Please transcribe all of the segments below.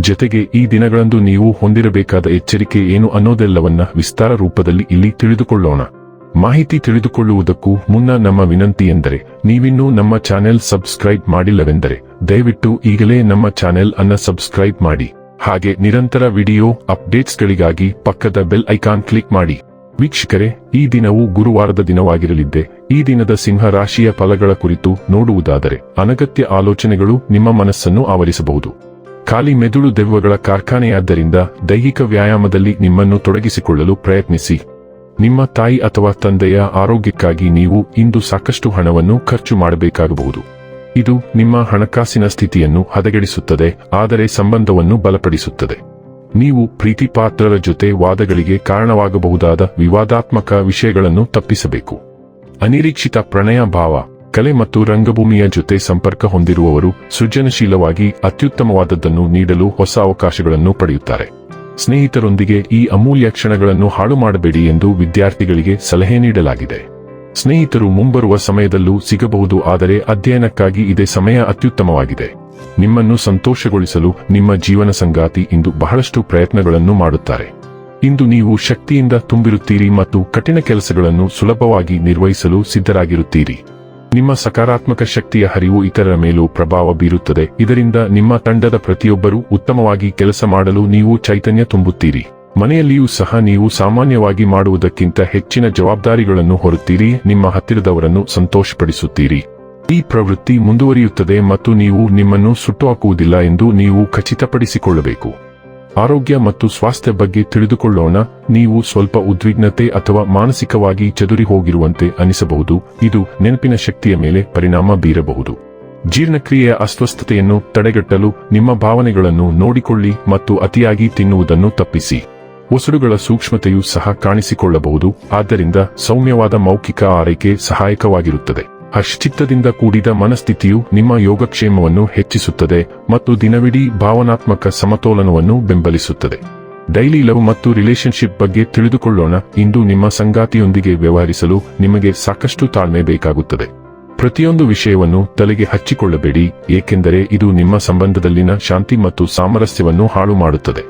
ಜೊತೆಗೆ ಈ ದಿನಗಳಂದು ನೀವು ಹೊಂದಿರಬೇಕಾದ ಎಚ್ಚರಿಕೆ ಏನು ಅನ್ನೋದೆಲ್ಲವನ್ನ ವಿಸ್ತಾರ ರೂಪದಲ್ಲಿ ಇಲ್ಲಿ ತಿಳಿದುಕೊಳ್ಳೋಣ. ಮಾಹಿತಿ ತಿಳಿದುಕೊಳ್ಳುವುದಕ್ಕೂ ಮುನ್ನ ನಮ್ಮ ವಿನಂತಿ ಎಂದರೆ, ನೀವಿನ್ನೂ ನಮ್ಮ ಚಾನೆಲ್ ಸಬ್ಸ್ಕ್ರೈಬ್ ಮಾಡಿಲ್ಲವೆಂದರೆ, ದಯವಿಟ್ಟು ಈಗಲೇ ನಮ್ಮ ಚಾನೆಲ್ ಅನ್ನ ಸಬ್ಸ್ಕ್ರೈಬ್ ಮಾಡಿ. ಹಾಗೆ ನಿರಂತರ ವಿಡಿಯೋ ಅಪ್ಡೇಟ್ಸ್ಗಳಿಗಾಗಿ ಪಕ್ಕದ ಬೆಲ್ ಐಕಾನ್ ಕ್ಲಿಕ್ ಮಾಡಿ. ವೀಕ್ಷಕರೇ, ಈ ದಿನವು ಗುರುವಾರದ ದಿನವಾಗಿರಲಿದ್ದೆ. ಈ ದಿನದ ಸಿಂಹ ರಾಶಿಯ ಫಲಗಳ ಕುರಿತು ನೋಡುವುದಾದರೆ, ಅನಗತ್ಯ ಆಲೋಚನೆಗಳು ನಿಮ್ಮ ಮನಸ್ಸನ್ನು ಆವರಿಸಬಹುದು. ಖಾಲಿ ಮೆದುಳು ದೆವ್ವಗಳ ಕಾರ್ಖಾನೆಯಾದ್ದರಿಂದ ದೈಹಿಕ ವ್ಯಾಯಾಮದಲ್ಲಿ ನಿಮ್ಮನ್ನು ತೊಡಗಿಸಿಕೊಳ್ಳಲು ಪ್ರಯತ್ನಿಸಿ. ನಿಮ್ಮ ತಾಯಿ ಅಥವಾ ತಂದೆಯ ಆರೋಗ್ಯಕ್ಕಾಗಿ ನೀವು ಇಂದು ಸಾಕಷ್ಟು ಹಣವನ್ನು ಖರ್ಚು ಮಾಡಬೇಕಾಗಬಹುದು. ಇದು ನಿಮ್ಮ ಹಣಕಾಸಿನ ಸ್ಥಿತಿಯನ್ನು ಹದಗೆಡಿಸುತ್ತದೆ, ಆದರೆ ಸಂಬಂಧವನ್ನು ಬಲಪಡಿಸುತ್ತದೆ. ನೀವು ಪ್ರೀತಿಪಾತ್ರರ ಜೊತೆ ವಾದಗಳಿಗೆ ಕಾರಣವಾಗಬಹುದಾದ ವಿವಾದಾತ್ಮಕ ವಿಷಯಗಳನ್ನು ತಪ್ಪಿಸಬೇಕು. ಅನಿರೀಕ್ಷಿತ ಪ್ರಣಯ ಭಾವ. ಕಲೆ ಮತ್ತು ರಂಗಭೂಮಿಯ ಜೊತೆ ಸಂಪರ್ಕ ಹೊಂದಿರುವವರು ಸೃಜನಶೀಲವಾಗಿ ಅತ್ಯುತ್ತಮವಾದದ್ದನ್ನು ನೀಡಲು ಹೊಸ ಅವಕಾಶಗಳನ್ನು ಪಡೆಯುತ್ತಾರೆ. ಸ್ನೇಹಿತರೊಂದಿಗೆ ಈ ಅಮೂಲ್ಯ ಕ್ಷಣಗಳನ್ನು ಹಾಳು ಮಾಡಬೇಡಿ ಎಂದು ವಿದ್ಯಾರ್ಥಿಗಳಿಗೆ ಸಲಹೆ ನೀಡಲಾಗಿದೆ. ಸ್ನೇಹಿತರು ಮುಂಬರುವ ಸಮಯದಲ್ಲೂ ಸಿಗಬಹುದು, ಆದರೆ ಅಧ್ಯಯನಕ್ಕಾಗಿ ಇದೇ ಸಮಯ ಅತ್ಯುತ್ತಮವಾಗಿದೆ. ನಿಮ್ಮನ್ನು ಸಂತೋಷಗೊಳಿಸಲು ನಿಮ್ಮ ಜೀವನ ಸಂಗಾತಿ ಇಂದು ಬಹಳಷ್ಟು ಪ್ರಯತ್ನಗಳನ್ನು ಮಾಡುತ್ತಾರೆ. ಇಂದು ನೀವು ಶಕ್ತಿಯಿಂದ ತುಂಬಿರುತ್ತೀರಿ ಮತ್ತು ಕಠಿಣ ಕೆಲಸಗಳನ್ನು ಸುಲಭವಾಗಿ ನಿರ್ವಹಿಸಲು ಸಿದ್ಧರಾಗಿರುತ್ತೀರಿ. ನಿಮ್ಮ ಸಕಾರಾತ್ಮಕ ಶಕ್ತಿಯ ಹರಿವು ಇತರರ ಮೇಲೂ ಪ್ರಭಾವ ಬೀರುತ್ತದೆ. ಇದರಿಂದ ನಿಮ್ಮ ತಂಡದ ಪ್ರತಿಯೊಬ್ಬರೂ ಉತ್ತಮವಾಗಿ ಕೆಲಸ ಮಾಡಲು ನೀವು ಚೈತನ್ಯ ತುಂಬುತ್ತೀರಿ. ಮನೆಯಲ್ಲಿಯೂ ಸಹ ನೀವು ಸಾಮಾನ್ಯವಾಗಿ ಮಾಡುವುದಕ್ಕಿಂತ ಹೆಚ್ಚಿನ ಜವಾಬ್ದಾರಿಗಳನ್ನು ಹೊರುತ್ತೀರಿ. ನಿಮ್ಮ ಹತ್ತಿರದವರನ್ನು ಸಂತೋಷಪಡಿಸುತ್ತೀರಿ. ಈ ಪ್ರವೃತ್ತಿ ಮುಂದುವರಿಯುತ್ತದೆ ಮತ್ತು ನೀವು ನಿಮ್ಮನ್ನು ಸುಟ್ಟುಹಾಕುವುದಿಲ್ಲ ಎಂದು ನೀವು ಖಚಿತಪಡಿಸಿಕೊಳ್ಳಬೇಕು. ಆರೋಗ್ಯ ಮತ್ತು ಸ್ವಾಸ್ಥ್ಯ ಬಗ್ಗೆ ತಿಳಿದುಕೊಳ್ಳೋಣ, ನೀವು ಸ್ವಲ್ಪ ಉದ್ವಿಗ್ನತೆ ಅಥವಾ ಮಾನಸಿಕವಾಗಿ ಚದುರಿ ಹೋಗಿರುವಂತೆ ಅನಿಸಬಹುದು, ಇದು ನೆನಪಿನ ಶಕ್ತಿಯ ಮೇಲೆ ಪರಿಣಾಮ ಬೀರಬಹುದು. ಜೀರ್ಣಕ್ರಿಯೆಯ ಅಸ್ವಸ್ಥತೆಯನ್ನು ತಡೆಗಟ್ಟಲು ನಿಮ್ಮ ಭಾವನೆಗಳನ್ನು ನೋಡಿಕೊಳ್ಳಿ ಮತ್ತು ಅತಿಯಾಗಿ ತಿನ್ನುವುದನ್ನು ತಪ್ಪಿಸಿ. ಒಸಡುಗಳ ಸೂಕ್ಷ್ಮತೆಯೂ ಸಹ ಕಾಣಿಸಿಕೊಳ್ಳಬಹುದು, ಆದ್ದರಿಂದ ಸೌಮ್ಯವಾದ ಮೌಖಿಕ ಆರೈಕೆ ಸಹಾಯಕವಾಗಿರುತ್ತದೆ. ಹರ್ಷಚಿತ್ತದಿಂದ ಕೂಡಿದ ಮನಸ್ಥಿತಿಯು ನಿಮ್ಮ ಯೋಗಕ್ಷೇಮವನ್ನು ಹೆಚ್ಚಿಸುತ್ತದೆ ಮತ್ತು ದಿನವಿಡೀ ಭಾವನಾತ್ಮಕ ಸಮತೋಲನವನ್ನು ಬೆಂಬಲಿಸುತ್ತದೆ. ಡೈಲಿ ಲವ್ ಮತ್ತು ರಿಲೇಶನ್ಶಿಪ್ ಬಗ್ಗೆ ತಿಳಿದುಕೊಳ್ಳೋಣ. ಇಂದು ನಿಮ್ಮ ಸಂಗಾತಿಯೊಂದಿಗೆ ವ್ಯವಹರಿಸಲು ನಿಮಗೆ ಸಾಕಷ್ಟು ತಾಳ್ಮೆ ಬೇಕಾಗುತ್ತದೆ. ಪ್ರತಿಯೊಂದು ವಿಷಯವನ್ನು ತಲೆಗೆ ಹಚ್ಚಿಕೊಳ್ಳಬೇಡಿ, ಏಕೆಂದರೆ ಇದು ನಿಮ್ಮ ಸಂಬಂಧದಲ್ಲಿನ ಶಾಂತಿ ಮತ್ತು ಸಾಮರಸ್ಯವನ್ನು ಹಾಳು ಮಾಡುತ್ತದೆ.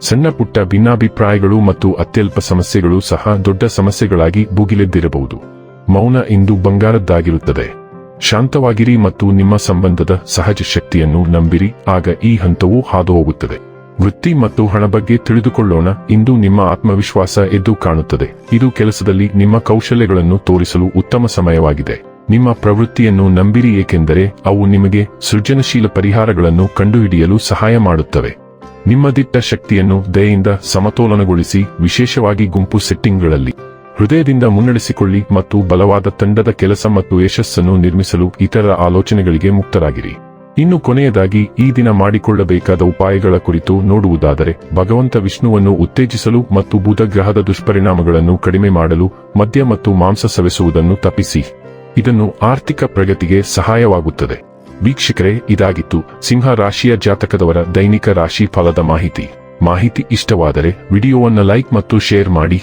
ಸಣ್ಣ ಪುಟ್ಟ ಭಿನ್ನಾಭಿಪ್ರಾಯಗಳು ಮತ್ತು ಅತ್ಯಲ್ಪ ಸಮಸ್ಯೆಗಳು ಸಹ ದೊಡ್ಡ ಸಮಸ್ಯೆಗಳಾಗಿ ಭುಗಿಲೆದ್ದಿರಬಹುದು. ಮೌನ ಇಂದು ಬಂಗಾರದ್ದಾಗಿರುತ್ತದೆ. ಶಾಂತವಾಗಿರಿ ಮತ್ತು ನಿಮ್ಮ ಸಂಬಂಧದ ಸಹಜ ಶಕ್ತಿಯನ್ನು ನಂಬಿರಿ, ಆಗ ಈ ಹಂತವು ಹಾದುಹೋಗುತ್ತದೆ. ವೃತ್ತಿ ಮತ್ತು ಹಣ ಬಗ್ಗೆ ತಿಳಿದುಕೊಳ್ಳೋಣ, ಇಂದು ನಿಮ್ಮ ಆತ್ಮವಿಶ್ವಾಸ ಎದ್ದು ಕಾಣುತ್ತದೆ. ಇದು ಕೆಲಸದಲ್ಲಿ ನಿಮ್ಮ ಕೌಶಲ್ಯಗಳನ್ನು ತೋರಿಸಲು ಉತ್ತಮ ಸಮಯವಾಗಿದೆ. ನಿಮ್ಮ ಪ್ರವೃತ್ತಿಯನ್ನು ನಂಬಿರಿ, ಏಕೆಂದರೆ ಅವು ನಿಮಗೆ ಸೃಜನಶೀಲ ಪರಿಹಾರಗಳನ್ನು ಕಂಡುಹಿಡಿಯಲು ಸಹಾಯ ಮಾಡುತ್ತವೆ. ನಿಮ್ಮ ದಿಟ್ಟ ಶಕ್ತಿಯನ್ನು ದಯೆಯಿಂದ ಸಮತೋಲನಗೊಳಿಸಿ, ವಿಶೇಷವಾಗಿ ಗುಂಪು ಸೆಟ್ಟಿಂಗ್ಗಳಲ್ಲಿ. ಹೃದಯದಿಂದ ಮುನ್ನಡೆಸಿಕೊಳ್ಳಿ ಮತ್ತು ಬಲವಾದ ತಂಡದ ಕೆಲಸ ಮತ್ತು ಯಶಸ್ಸನ್ನು ನಿರ್ಮಿಸಲು ಇತರ ಆಲೋಚನೆಗಳಿಗೆ ಮುಕ್ತರಾಗಿರಿ. ಇನ್ನು ಕೊನೆಯದಾಗಿ, ಈ ದಿನ ಮಾಡಿಕೊಳ್ಳಬೇಕಾದ ಉಪಾಯಗಳ ಕುರಿತು ನೋಡುವುದಾದರೆ, ಭಗವಂತ ವಿಷ್ಣುವನ್ನು ಉತ್ತೇಜಿಸಲು ಮತ್ತು ಬುಧ ಗ್ರಹದ ದುಷ್ಪರಿಣಾಮಗಳನ್ನು ಕಡಿಮೆ ಮಾಡಲು ಮದ್ಯ ಮತ್ತು ಮಾಂಸ ಸವೆಸುವುದನ್ನು ತಪ್ಪಿಸಿ. ಇದನ್ನು ಆರ್ಥಿಕ ಪ್ರಗತಿಗೆ ಸಹಾಯವಾಗುತ್ತದೆ. ವೀಕ್ಷಕರೇ, ಇದಾಗಿತ್ತು ಸಿಂಹ ರಾಶಿಯ ಜಾತಕದವರ ದೈನಿಕ ರಾಶಿ ಫಲದ ಮಾಹಿತಿ. ಮಾಹಿತಿ ಇಷ್ಟವಾದರೆ, ವಿಡಿಯೋವನ್ನು ಲೈಕ್ ಮತ್ತು ಶೇರ್ ಮಾಡಿ.